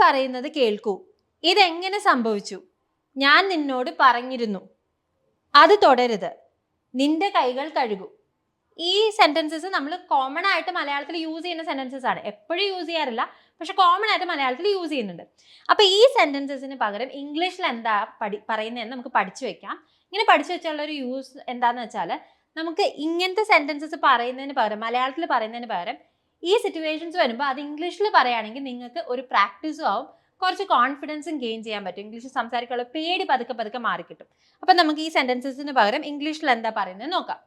പറയുന്നത് കേൾക്കൂ. ഇതെങ്ങനെ സംഭവിച്ചു? ഞാൻ നിന്നോട് പറഞ്ഞിരുന്നു. അത് തുടരുത് നിന്റെ കൈകൾ കഴുകൂ. ഈ സെന്റൻസസ് നമ്മൾ കോമൺ ആയിട്ട് മലയാളത്തിൽ യൂസ് ചെയ്യുന്ന സെന്റൻസസ് ആണ്. എപ്പോഴും യൂസ് ചെയ്യാറില്ല. പക്ഷെ കോമൺ ആയിട്ട് മലയാളത്തിൽ യൂസ് ചെയ്യുന്നുണ്ട്. അപ്പൊ ഈ സെന്റൻസസിന് പകരം ഇംഗ്ലീഷിൽ എന്താ പഠി പറയുന്നതെന്ന് നമുക്ക് പഠിച്ചു വെക്കാം. ഇങ്ങനെ പഠിച്ചു വെച്ചുള്ള ഒരു യൂസ് എന്താന്ന് വെച്ചാൽ നമുക്ക് ഇങ്ങനത്തെ സെന്റൻസസ് പറയുന്നതിന് പകരം മലയാളത്തിൽ പറയുന്നതിന് പകരം ഈ സിറ്റുവേഷൻസ് വരുമ്പോൾ അത് ഇംഗ്ലീഷിൽ പറയുകയാണെങ്കിൽ നിങ്ങൾക്ക് ഒരു പ്രാക്ടീസും ആവും. കുറച്ച് കോൺഫിഡൻസും ഗെയിൻ ചെയ്യാൻ പറ്റും. ഇംഗ്ലീഷ് സംസാരിക്കാനുള്ള പേടി പതുക്കെ പതുക്കെ മാറിക്കിട്ടും അപ്പം നമുക്ക് ഈ സെന്റൻസിന് പകരം ഇംഗ്ലീഷിൽ എന്താ പറയുന്നത് നോക്കാം.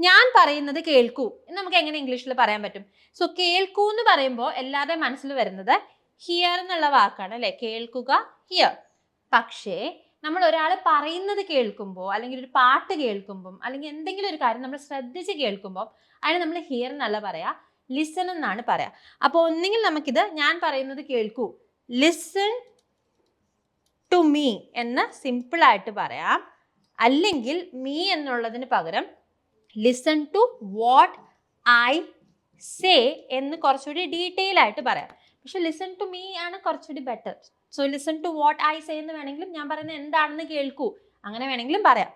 ഞാൻ പറയുന്നത് കേൾക്കൂ. എന്ന് നമുക്ക് എങ്ങനെ ഇംഗ്ലീഷിൽ പറയാൻ പറ്റും? സോ കേൾക്കൂ എന്ന് പറയുമ്പോൾ എല്ലാവരുടെയും മനസ്സിൽ വരുന്നത് ഹിയർ എന്നുള്ള വാക്കാണ് അല്ലേ? കേൾക്കുക ഹിയർ പക്ഷേ നമ്മൾ ഒരാൾ പറയുന്നത് കേൾക്കുമ്പോൾ അല്ലെങ്കിൽ ഒരു പാട്ട് കേൾക്കുമ്പോൾ അല്ലെങ്കിൽ എന്തെങ്കിലും ഒരു കാര്യം നമ്മൾ ശ്രദ്ധിച്ച് കേൾക്കുമ്പോൾ അതിന് നമ്മൾ ഹിയർ എന്നല്ല പറയാ ലിസൺ എന്നാണ് പറയാ. അപ്പോൾ ഒന്നെങ്കിൽ നമുക്കിത് ഞാൻ പറയുന്നത് കേൾക്കൂ. ലിസൺ ടു മീ എന്ന് സിമ്പിളായിട്ട് പറയാം. അല്ലെങ്കിൽ മീ എന്നുള്ളതിന് പകരം listen to what I say എന്ന് കുറച്ചുകൂടി ഡീറ്റെയിൽ ആയിട്ട് പറയാം. പക്ഷെ ലിസൺ ടു മീ ആണ് കുറച്ചുകൂടി better so listen to what I say എന്ന് വേണമെങ്കിലും ഞാൻ പറയുന്നത് എന്താണെന്ന് കേൾക്കൂ. അങ്ങനെ വേണമെങ്കിലും പറയാം.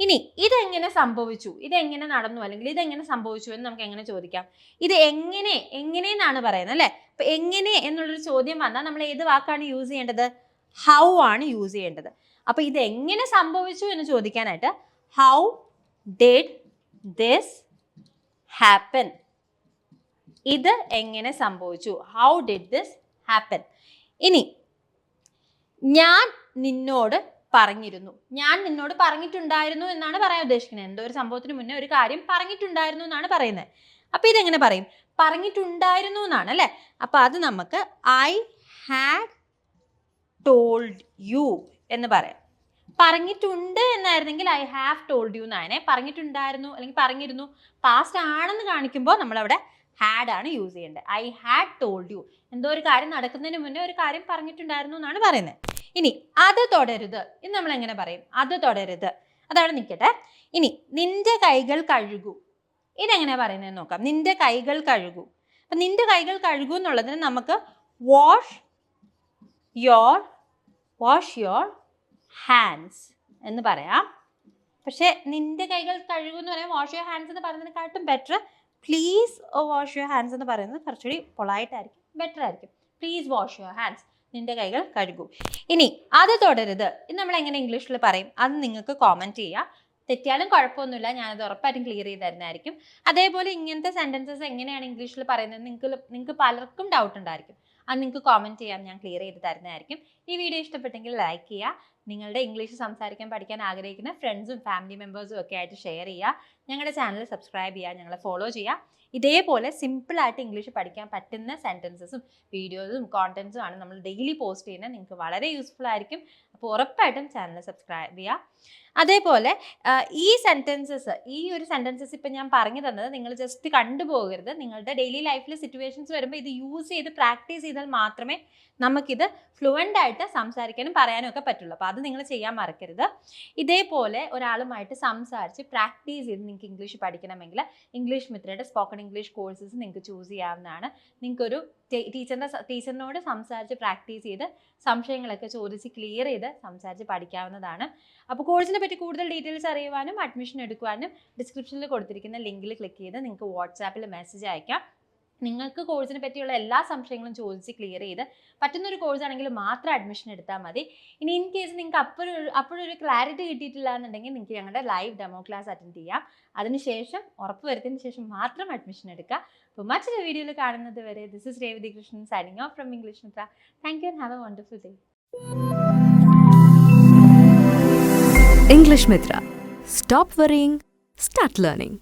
ഇനി ഇതെങ്ങനെ സംഭവിച്ചു? ഇതെങ്ങനെ നടന്നു? അല്ലെങ്കിൽ ഇതെങ്ങനെ സംഭവിച്ചു എന്ന് നമുക്ക് എങ്ങനെ ചോദിക്കാം? ഇത് എങ്ങനെ എങ്ങനെ എന്നാണ് പറയുന്നത് അല്ലെ? അപ്പൊ എങ്ങനെ എന്നുള്ളൊരു ചോദ്യം വന്നാൽ നമ്മൾ ഏത് വാക്കാണ് യൂസ് ചെയ്യേണ്ടത്? ഹൗ ആണ് യൂസ് ചെയ്യേണ്ടത്? അപ്പൊ ഇത് എങ്ങനെ സംഭവിച്ചു എന്ന് ചോദിക്കാനായിട്ട് ഹൗ ഡിഡ് ദിസ് ഹാപ്പൻ ഇത് എങ്ങനെ സംഭവിച്ചു? ഹൗ ഡിഡ് ദിസ് ഹാപ്പൻ ഇനി ഞാൻ നിന്നോട് പറഞ്ഞിരുന്നു. ഞാൻ നിന്നോട് പറഞ്ഞിട്ടുണ്ടായിരുന്നു എന്നാണ് പറയാൻ ഉദ്ദേശിക്കുന്നത്. എന്തോ ഒരു സംഭവത്തിന് മുന്നേ ഒരു കാര്യം പറഞ്ഞിട്ടുണ്ടായിരുന്നു എന്നാണ് പറയുന്നത്. അപ്പൊ ഇതെങ്ങനെ പറയും? പറഞ്ഞിട്ടുണ്ടായിരുന്നു എന്നാണ് അല്ലെ? അപ്പൊ അത് നമുക്ക് ഐ ഹാഡ് ടോൾഡ് യു എന്ന് പറയാം. പറഞ്ഞിട്ടുണ്ട് എന്നായിരുന്നെങ്കിൽ ഐ ഹാവ് ടോൾഡ് യു എന്നെ പറഞ്ഞിട്ടുണ്ടായിരുന്നു അല്ലെങ്കിൽ പറഞ്ഞിരുന്നു. പാസ്റ്റ് ആണെന്ന് കാണിക്കുമ്പോൾ നമ്മളവിടെ ഹാഡ് ആണ് യൂസ് ചെയ്യേണ്ടത്. ഐ ഹാഡ് ടോൾഡ് യു എന്തോ ഒരു കാര്യം നടക്കുന്നതിന് മുന്നേ ഒരു കാര്യം പറഞ്ഞിട്ടുണ്ടായിരുന്നു എന്നാണ് പറയുന്നത്. ഇനി അത് തുടരുത് ഇന്ന് നമ്മൾ എങ്ങനെ പറയും? അത് തുടരുത്. അതാണ് നിൽക്കട്ടെ ഇനി നിന്റെ കൈകൾ കഴുകൂ. ഇതെങ്ങനെ പറയുന്നത് നോക്കാം. നിന്റെ കൈകൾ കഴുകൂ. അപ്പം നിന്റെ കൈകൾ കഴുകൂ എന്നുള്ളതിന് നമുക്ക് wash your wash your hands എന്ന് പറയാം. പക്ഷേ നിന്റെ കൈകൾ കഴുകൂ എന്ന് പറയാം. വാഷ് യുവർ ഹാൻഡ്സ് എന്ന് പറയുന്നതിനെക്കാട്ടും better please wash your hands എന്ന് പറയുന്നത് കുറച്ചുകൂടി പൊളായിട്ടായിരിക്കും ബെറ്റർ ആയിരിക്കും. പ്ലീസ് വാഷ് യുവർ ഹാൻഡ്സ് നിന്റെ കൈകൾ കഴുകൂ. ഇനി അത് തുടരുത്. ഇത് നമ്മൾ എങ്ങനെ ഇംഗ്ലീഷിൽ പറയും? അത് നിങ്ങൾക്ക് കോമന്റ് ചെയ്യാം. തെറ്റിയാലും കുഴപ്പമൊന്നുമില്ല. ഞാനത് ഉറപ്പായിട്ടും ക്ലിയർ ചെയ്ത് തരുന്നതായിരിക്കും. അതേപോലെ ഇങ്ങനത്തെ സെന്റൻസസ് എങ്ങനെയാണ് ഇംഗ്ലീഷിൽ പറയുന്നത്? നിങ്ങൾക്ക് നിങ്ങൾക്ക് പലർക്കും ഡൗട്ട് ഉണ്ടായിരിക്കും. അത് നിങ്ങൾക്ക് കോമന്റ് ചെയ്യാം. ഞാൻ ക്ലിയർ ചെയ്ത് തരുന്നതായിരിക്കും. ഈ വീഡിയോ ഇഷ്ടപ്പെട്ടെങ്കിൽ ലൈക്ക് ചെയ്യുക. നിങ്ങളുടെ ഇംഗ്ലീഷ് സംസാരിക്കാൻ പഠിക്കാൻ ആഗ്രഹിക്കുന്ന ഫ്രണ്ട്സും ഫാമിലി മെമ്പേഴ്സും ഒക്കെ ആയിട്ട് ഷെയർ ചെയ്യുക. ഞങ്ങളുടെ ചാനൽ സബ്സ്ക്രൈബ് ചെയ്യുക ഞങ്ങളെ ഫോളോ ചെയ്യുക ഇതേപോലെ സിമ്പിളായിട്ട് ഇംഗ്ലീഷ് പഠിക്കാൻ പറ്റുന്ന സെന്റൻസസും വീഡിയോസും കോണ്ടൻസും ആണ് നമ്മൾ ഡെയിലി പോസ്റ്റ് ചെയ്യുന്നത്. നിങ്ങൾക്ക് വളരെ യൂസ്ഫുൾ ആയിരിക്കും. അപ്പോൾ ഉറപ്പായിട്ടും ചാനൽ സബ്സ്ക്രൈബ് ചെയ്യുക അതേപോലെ ഈ സെന്റൻസസ് ഈ ഒരു സെന്റൻസസ് ഇപ്പം ഞാൻ പറഞ്ഞു തന്നത് നിങ്ങൾ ജസ്റ്റ് കണ്ടുപോകരുത് നിങ്ങളുടെ ഡെയിലി ലൈഫിൽ സിറ്റുവേഷൻസ് വരുമ്പോൾ ഇത് യൂസ് ചെയ്ത് പ്രാക്ടീസ് ചെയ്താൽ മാത്രമേ നമുക്കിത് ഫ്ലുവന്റ് ആയിട്ട് സംസാരിക്കാനും പറയാനും ഒക്കെ പറ്റുള്ളൂ. അപ്പോൾ അത് നിങ്ങൾ ചെയ്യാൻ മറക്കരുത്. ഇതേപോലെ ഒരാളുമായിട്ട് സംസാരിച്ച് പ്രാക്ടീസ് ചെയ്ത് നിങ്ങൾക്ക് ഇംഗ്ലീഷ് പഠിക്കണമെങ്കിൽ ഇംഗ്ലീഷ് മിത്രയുടെ സ്പോക്കൺ ഇംഗ്ലീഷ് കോഴ്സസ് നിങ്ങൾക്ക് ചൂസ് ചെയ്യാവുന്നതാണ്. നിങ്ങൾക്കൊരു ടീച്ചറിന്റെ ടീച്ചറിനോട് സംസാരിച്ച് പ്രാക്ടീസ് ചെയ്ത് സംശയങ്ങളൊക്കെ ചോദിച്ച് ക്ലിയർ ചെയ്ത് സംസാരിച്ച് പഠിക്കാവുന്നതാണ്. അപ്പോൾ കോഴ്സിനെ പറ്റി കൂടുതൽ ഡീറ്റെയിൽസ് അറിയുവാനും അഡ്മിഷൻ എടുക്കുവാനും ഡിസ്ക്രിപ്ഷനിൽ കൊടുത്തിരിക്കുന്ന ലിങ്കിൽ ക്ലിക്ക് ചെയ്ത് നിങ്ങൾക്ക് വാട്സാപ്പിൽ മെസ്സേജ് അയക്കാം. നിങ്ങൾക്ക് കോഴ്സിനെ പറ്റിയുള്ള എല്ലാ സംശയങ്ങളും ചോദിച്ച് ക്ലിയർ ചെയ്ത് പറ്റുന്ന ഒരു കോഴ്സ് ആണെങ്കിൽ മാത്രം അഡ്മിഷൻ എടുത്താൽ മതി. ഇനി ഇൻ കേസ് നിങ്ങൾക്ക് അപ്പോഴൊരു അപ്പോഴൊരു ക്ലാരിറ്റി കിട്ടിയിട്ടില്ല എന്നുണ്ടെങ്കിൽ നിങ്ങൾക്ക് ഞങ്ങളുടെ ലൈവ് ഡെമോ ക്ലാസ് അറ്റൻഡ് ചെയ്യാം. അതിനുശേഷം ഉറപ്പ് വരുത്തിയതിന് ശേഷം മാത്രം അഡ്മിഷൻ എടുക്കുക. അപ്പോൾ മറ്റൊരു വീഡിയോയിൽ കാണുന്നത് വരെ this is Revathi Krishnan signing off from English Mitra thank you and have a wonderful day English Mitra. Stop worrying, start learning.